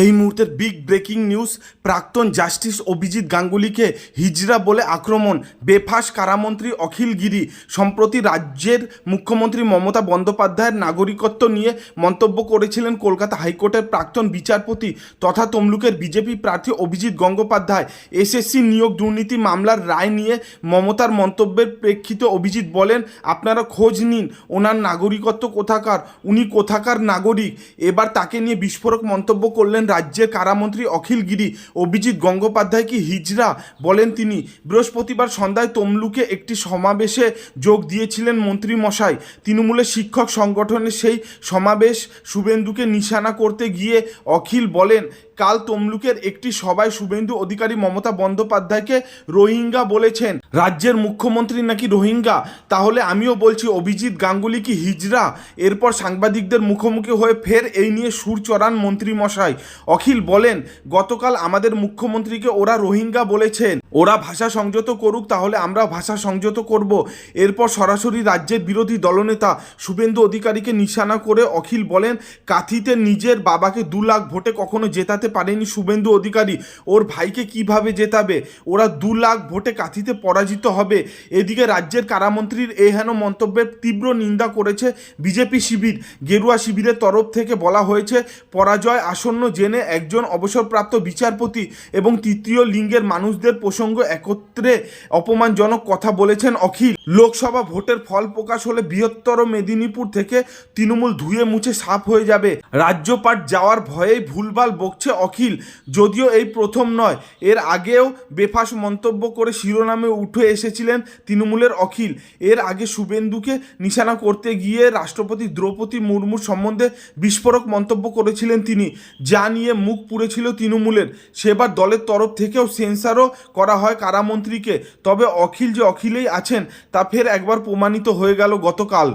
এই মুহূর্তের big breaking news প্রাক্তন জাস্টিস অভিজিৎ গাঙ্গুলিকে হিজড়া বলে আক্রমণ। বেফাস কারামন্ত্রী অখিল গিরি, সম্প্রতি রাজ্যের মুখ্যমন্ত্রী মমতা বন্দ্যোপাধ্যায়ের নাগরিকত্ব নিয়ে মন্তব্য করেছিলেন কলকাতা হাইকোর্টের প্রাক্তন বিচারপতি তথা তমলুকের বিজেপি প্রার্থী অভিজিৎ গঙ্গোপাধ্যায়। এসএসসি নিয়োগ দুর্নীতি মামলার রায় নিয়ে মমতার মন্তব্যের প্রেক্ষিতে অভিজিৎ বলেন, আপনারা খোঁজ নিন, ওনার নাগরিকত্ব কোথাকার, উনি কোথাকার নাগরিক। এবার তাকে নিয়ে বিস্ফোরক মন্তব্য করলেন রাজ্যের কারামন্ত্রী অখিল গিরি, অভিজিৎ গঙ্গোপাধ্যায় কি হিজড়া? বলেন তিনি। বৃহস্পতিবার সন্ধ্যায় তমলুকে একটি সমাবেশে যোগ দিয়েছিলেন মন্ত্রী মশাই তৃণমূলের শিক্ষক সংগঠনের সেই সমাবেশ শুভেন্দুকে নিশানা করতে গিয়ে অখিল বলেন, কাল তমলুকের একটি সভায় শুভেন্দু অধিকারী মমতা বন্দ্যোপাধ্যায়কে রোহিঙ্গা বলেছেন। রাজ্যের মুখ্যমন্ত্রী নাকি রোহিঙ্গা? তাহলে আমিও বলছি, অভিজিৎ গাঙ্গুলি কি হিজরা এরপর সাংবাদিকদের মুখোমুখি হয়ে ফের এই নিয়ে সুর চড়ান মন্ত্রী মশাই অখিল বলেন, গতকাল আমাদের মুখ্যমন্ত্রীকে ওরা রোহিঙ্গা বলেছেন। ওরা ভাষা সংযত করুক, তাহলে আমরা ভাষা সংযত করব। এরপর সরাসরি রাজ্যের বিরোধী দলনেতা শুভেন্দু অধিকারীকে নিশানা করে অখিল বলেন, কাথিতে নিজের বাবাকে দু লাখ ভোটে কখনো জেতাতে পারেনি শুভেন্দু অধিকারী। ওর ভাইকে কীভাবে জেতাবে? ওরা দু লাখ ভোটে কাথিতে পরাজিত হবে। এদিকে রাজ্যের কারামন্ত্রীর এই হেন মন্তব্যের তীব্র নিন্দা করেছে বিজেপি শিবির। গেরুয়া শিবিরের তরফ থেকে বলা হয়েছে, পরাজয় আসন্ন জেনে একজন অবসরপ্রাপ্ত বিচারপতি এবং তৃতীয় লিঙ্গের মানুষদের প্রসঙ্গ একত্রে অপমানজনক কথা বলেছেন অখিল। লোকসভা ভোটের ফল প্রকাশ হলে বৃহত্তর মেদিনীপুর থেকে তৃণমূল ধুয়ে মুছে সাফ হয়ে যাবে। রাজ্যপাট যাওয়ার ভয়েই ভুলভাল বকছে অখিল। যদিও এই প্রথম নয়, এর আগেও বেফাস মন্তব্য করে শিরোনামে উঠে এসেছিলেন তৃণমূলের অখিল। এর আগে শুভেন্দুকে নিশানা করতে গিয়ে রাষ্ট্রপতি দ্রৌপদী মুর্মুর সম্বন্ধে বিস্ফোরক মন্তব্য করেছিলেন তিনি। যা নিয়ে মুখ পুড়েছিল তৃণমূলের। সেবার দলের তরফ থেকেও সেন্সারও করা হয় কারামন্ত্রীকে। তবে অখিল যে অখিলেই আছেন, তা ফের একবার প্রমাণিত হয়ে গেল গতকাল।